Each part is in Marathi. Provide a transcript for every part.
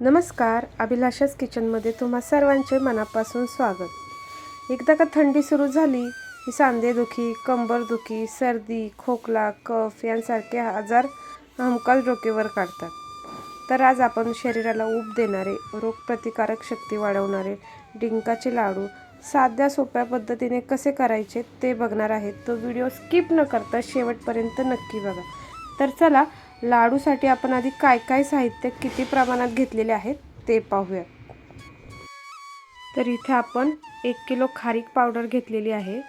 नमस्कार अभिलाषाच किचनमध्ये तुम्हा सर्वांचे मनापासून स्वागत. एकदा का थंडी सुरू झाली की सांधेदुखी कंबरदुखी सर्दी खोकला कफ यांसारखे आजार हमखास डोकेवर काढतात. तर आज आपण शरीराला ऊब देणारे रोगप्रतिकारक शक्ती वाढवणारे डिंकाचे लाडू साध्या सोप्या पद्धतीने कसे करायचे ते बघणार आहेत तो व्हिडिओ स्किप न करता शेवटपर्यंत नक्की बघा. तर चला लाडूसाठी आपण आधी काय काय साहित्य किती प्रमाणात घेतलेले आहेत ते पाहूया. तर इथे आपण एक किलो खारीक पावडर घेतलेली आहे.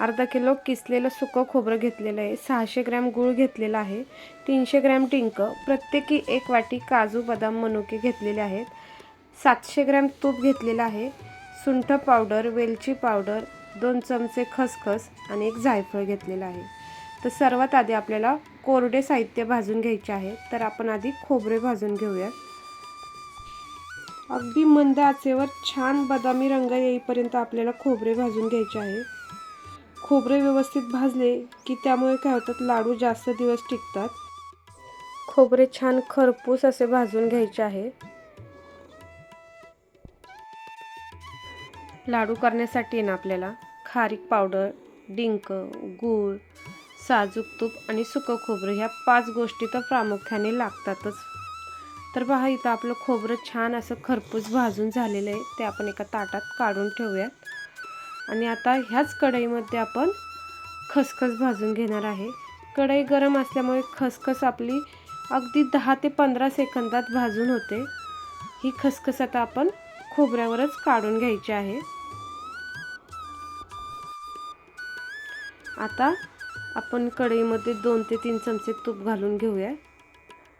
अर्धा किलो किसलेलं सुकं खोबरं घेतलेलं आहे. सहाशे ग्रॅम गूळ घेतलेला आहे. तीनशे ग्रॅम डिंक प्रत्येकी एक वाटी काजू बदाम मनुके घेतलेले आहेत. सातशे ग्रॅम तूप घेतलेलं आहे. सुंठ पावडर वेलची पावडर दोन चमचे खसखस आणि एक जायफळ घेतलेलं आहे. तर सर्वात आधी आपल्याला कोरडे साहित्य भाजून घ्यायचे आहे तर आपण आधी खोबरे भाजून घेऊयात. अगदी मंद आचेवर छान बदामी रंग येईपर्यंत आपल्याला खोबरे भाजून घ्यायचे आहे. खोबरे व्यवस्थित भाजले की त्यामुळे काय होतात लाडू जास्त दिवस टिकतात. खोबरे छान खरपूस असे भाजून घ्यायचे आहे. लाडू करण्यासाठी ना आपल्याला खारीक पावडर डिंक गूळ साजूक तूप आणि सुकं खोबरं ह्या पाच गोष्टी तर प्रामुख्याने लागतातच. तर पहा इथं आपलं खोबरं छान असं खरपूस भाजून झालेलं आहे. ते आपण एका ताटात काढून ठेवूयात. आणि आता ह्याच कढईमध्ये आपण खसखस भाजून घेणार आहे. कढई गरम असल्यामुळे खसखस आपली अगदी दहा ते पंधरा सेकंदात भाजून होते. ही खसखस आता आपण खोबऱ्यावरच काढून घ्यायची आहे. आता आपण कढईमध्ये दोन ते तीन चमचे तूप घालून घेऊया.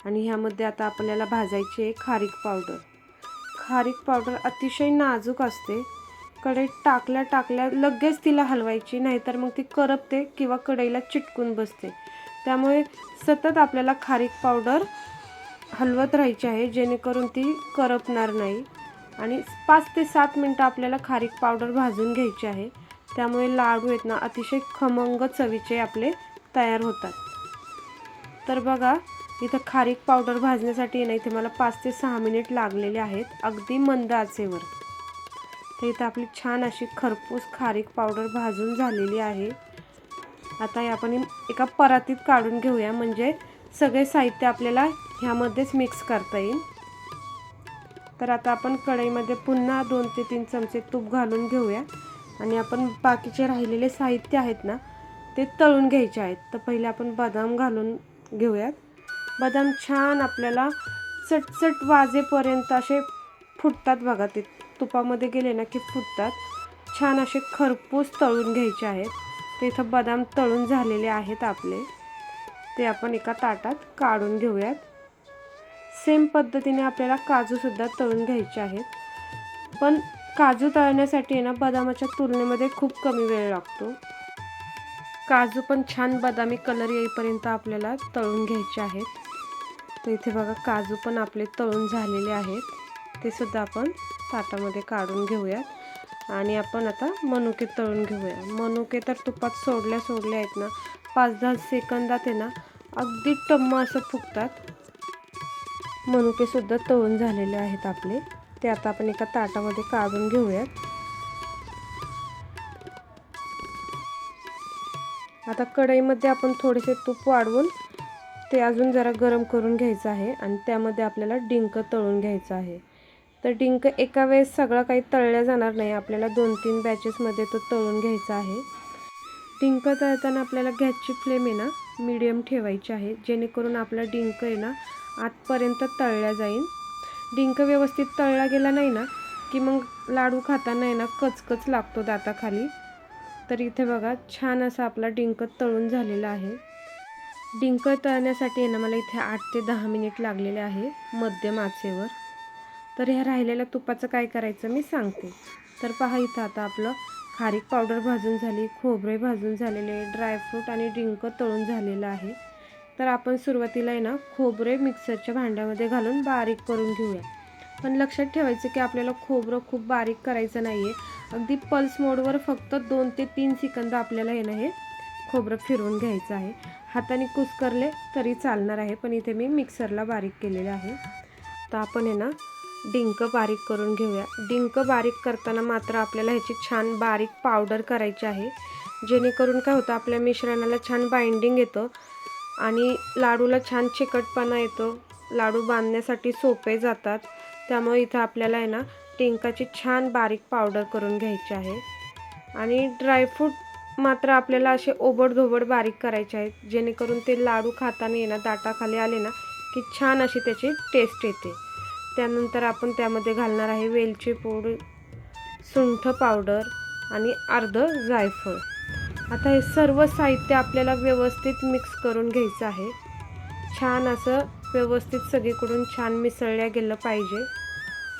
आणि ह्यामध्ये आता आपल्याला भाजायची आहे खारीक पावडर. खारीक पावडर अतिशय नाजूक असते. कढईत टाकल्या टाकल्या लगेच तिला हलवायची नाहीतर मग ती करपते किंवा कढईला चिटकून बसते. त्यामुळे सतत आपल्याला खारीक पावडर हलवत राहायची आहे जेणेकरून ती करपणार नाही. आणि पाच ते सात मिनटं आपल्याला खारीक पावडर भाजून घ्यायची आहे. त्यामुळे लाडू आहेत ना अतिशय खमंग चवीचे आपले तयार होतात. तर बघा इथं खारीक पावडर भाजण्यासाठी ना इथे मला पाच ते सहा मिनिट लागलेले आहेत अगदी मंद आचेवर. तर इथं आपली छान अशी खरपूस खारीक पावडर भाजून झालेली आहे. आता हे आपण एका परातीत काढून घेऊया म्हणजे सगळे साहित्य आपल्याला ह्यामध्येच मिक्स करता येईल. तर आता आपण कढईमध्ये पुन्हा दोन ते तीन चमचे तूप घालून घेऊया. आणि आपण बाकीचे राहिलेले साहित्य आहेत ना ते तळून घ्यायचे आहेत. तर पहिले आपण बदाम घालून घेऊयात. बदाम छान आपल्याला चटचट वाजेपर्यंत असे फुटतात बघा ते तुपामध्ये गेले ना की फुटतात. छान असे खरपूस तळून घ्यायचे आहेत. ते इथं बदाम तळून झालेले आहेत आपले. ते आपण एका ताटात काढून घेऊयात. सेम पद्धतीने आपल्याला काजूसुद्धा तळून घ्यायचे आहेत. पण काजू तळण्यासाठी ना बदामाच्या तुलनेमध्ये खूप कमी वेळ लागतो. काजू पण छान बदामी कलर येईपर्यंत आपल्याला तळून घ्यायचे आहेत. तर इथे बघा काजू पण आपले तळून झालेले आहेत. ते सुद्धा आपण ताटामध्ये काढून घेऊयात. आणि आपण आता मनुके तळून घेऊया. मनुके तर तुपात सोडल्या सोडल्या आहेत ना पाच दहा सेकंदात आहे ना अगदी टम्म असं फुगतात. मनुकेसुद्धा तळून झालेले आहेत आपले. ते आता आपण एका ताटामध्ये काढून घेऊयात. आता कढईमध्ये आपण थोडेसे तूप वाढवून ते अजून जरा गरम करून घ्यायचं आहे आणि त्यामध्ये आपल्याला डिंक तळून घ्यायचं आहे. तर डिंक एका वेळेस सगळं काही तळल्या जाणार नाही आपल्याला दोन तीन बॅचेसमध्ये तो तळून घ्यायचा आहे. डिंक तळताना आपल्याला गॅसची फ्लेम आहे ना मीडियम ठेवायची आहे जेणेकरून आपला डिंक आहे ना आतपर्यंत तळल्या जाईल. डिंक व्यवस्थित तळला गेला नाही ना की मग लाडू खाताना आहे ना कचकच लागतो दाताखाली. तर इथे बघा छान असा आपला डिंक तळून झालेला आहे. डिंक तळण्यासाठी आहे ना मला इथे आठ ते दहा मिनिट लागलेले आहे मध्यम आचेवर. तर ह्या राहिलेल्या तुपाचं काय करायचं मी सांगते. तर पहा इथं आता आपलं खारीक पावडर भाजून झाली खोबरे भाजून झालेले ड्रायफ्रूट आणि डिंक तळून झालेलं आहे. तर आपण सुरुवातीला आहे ना खोबरे मिक्सरच्या भांड्यामध्ये घालून बारीक करून घेऊया. पण लक्षात ठेवायचं की आपल्याला खोबरं खूप बारीक करायचं नाही आहे अगदी पल्स मोडवर फक्त दोन ते तीन सेकंद आपल्याला आहे ना हे खोबरं फिरवून घ्यायचं आहे. हाताने कुस्करले तरी चालणार आहे पण इथे मी मिक्सरला बारीक केलेलं आहे. तर आपण आहे ना डिंक बारीक करून घेऊया. डिंक बारीक करताना मात्र आपल्याला ह्याची छान बारीक पावडर करायची आहे. जेणेकरून काय होतं आपल्या मिश्रणाला छान बाइंडिंग येतं. आणि लाडूला छान चिकटपणा येतो. लाडू बांधण्यासाठी सोपे जातात. त्यामुळे इथं आपल्याला आहे ना टिंकाची छान बारीक पावडर करून घ्यायची आहे. आणि ड्रायफ्रूट मात्र आपल्याला असे ओबडधोबड बारीक करायचे आहेत. जेणेकरून ते लाडू खाताना येणार दाटाखाली आले ना की छान अशी त्याची टेस्ट येते. त्यानंतर आपण त्यामध्ये घालणार आहे वेलची पूड सुंठ पावडर आणि अर्ध जायफळ. आता हे सर्व साहित्य आपल्याला व्यवस्थित मिक्स करून घ्यायचं आहे. छान असं व्यवस्थित सगळीकडून छान मिसळल्या गेलं पाहिजे.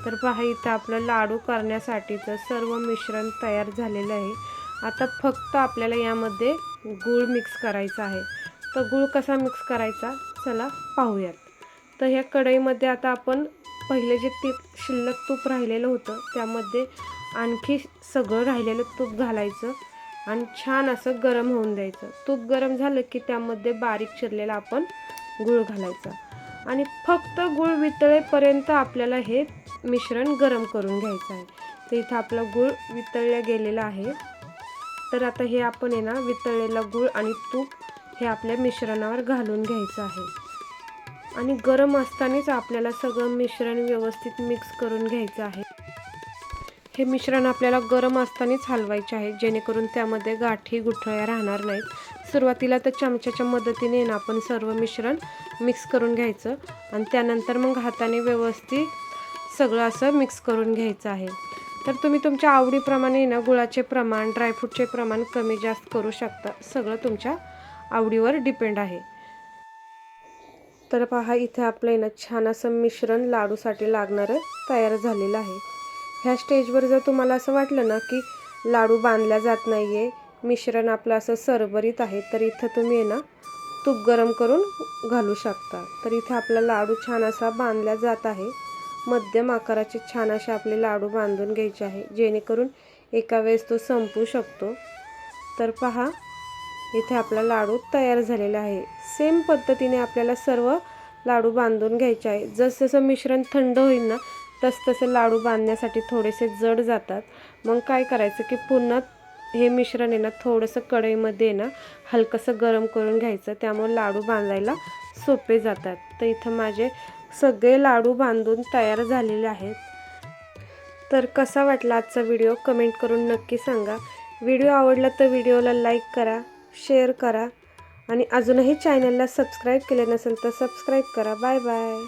तर पहा इथं आपलं लाडू करण्यासाठीचं सर्व मिश्रण तयार झालेलं आहे. आता फक्त आपल्याला यामध्ये गूळ मिक्स करायचा आहे. तर गूळ कसा मिक्स करायचा? चला पाहूयात. तर ह्या कढईमध्ये आता आपण पहिले जे ती शिल्लक तूप राहिलेलं होतं त्यामध्ये आणखी सगळं राहिलेलं तूप घालायचं. आणि छान असं गरम होऊन द्यायचं. तूप गरम झालं की त्यामध्ये बारीक चिरलेला आपण गूळ घालायचा. आणि फक्त गूळ वितळेपर्यंत आपल्याला हे मिश्रण गरम करून घ्यायचं आहे. तर इथं आपला गूळ वितळल्या गेलेला आहे. तर आता हे आपण आहे ना वितळलेला गूळ आणि तूप हे आपल्या मिश्रणावर घालून घ्यायचं आहे. आणि गरम असतानाच आपल्याला सगळं मिश्रण व्यवस्थित मिक्स करून घ्यायचं आहे. हे मिश्रण आपल्याला गरम असतानाच हलवायचे आहे. जेणेकरून त्यामध्ये गाठी गुठळ्या राहणार नाहीत. सुरुवातीला तर चमच्याच्या मदतीने ना आपण सर्व मिश्रण मिक्स करून घ्यायचं आणि त्यानंतर मग हाताने व्यवस्थित सगळं असं मिक्स करून घ्यायचं आहे. तर तुम्ही तुमच्या आवडीप्रमाणे ना गुळाचे प्रमाण ड्रायफ्रूटचे प्रमाण कमी जास्त करू शकता. सगळं तुमच्या आवडीवर डिपेंड आहे. तर पहा इथे आपलं ना छान असं मिश्रण लाडूसाठी लागणारं तयार झालेलं आहे. ह्या स्टेजवर जर तुम्हाला असं वाटलं ना की लाडू बांधल्या जात नाही आहे मिश्रण आपलं असं सरबरीत आहे तर इथं तुम्ही आहे ना तूप गरम करून घालू शकता. तर इथे आपला लाडू छान असा बांधला जात आहे. मध्यम आकाराचे छान असे आपले लाडू बांधून घ्यायचे आहे जेणेकरून एका वेळेस तो संपू शकतो. तर पहा इथे आपला लाडू तयार झालेला आहे. सेम पद्धतीने आपल्याला सर्व लाडू बांधून घ्यायचे आहे. जसं मिश्रण थंड होईल ना तसतसे लाडू बांधण्यासाठी थोडेसे जड जातात. मग काय करायचं की पुन्हा हे मिश्रण आहे ना थोडंसं कढईमध्ये ना हलकंसं गरम करून घ्यायचं. त्यामुळे लाडू बांधायला सोपे जातात. तर इथं माझे सगळे लाडू बांधून तयार झालेले आहेत. तर कसा वाटला आजचा व्हिडिओ? कमेंट करून नक्की सांगा. व्हिडिओ आवडला तर व्हिडिओला लाईक करा शेअर करा आणि अजूनही चॅनलला सबस्क्राईब केले नसेल तर सबस्क्राईब करा. Bye bye.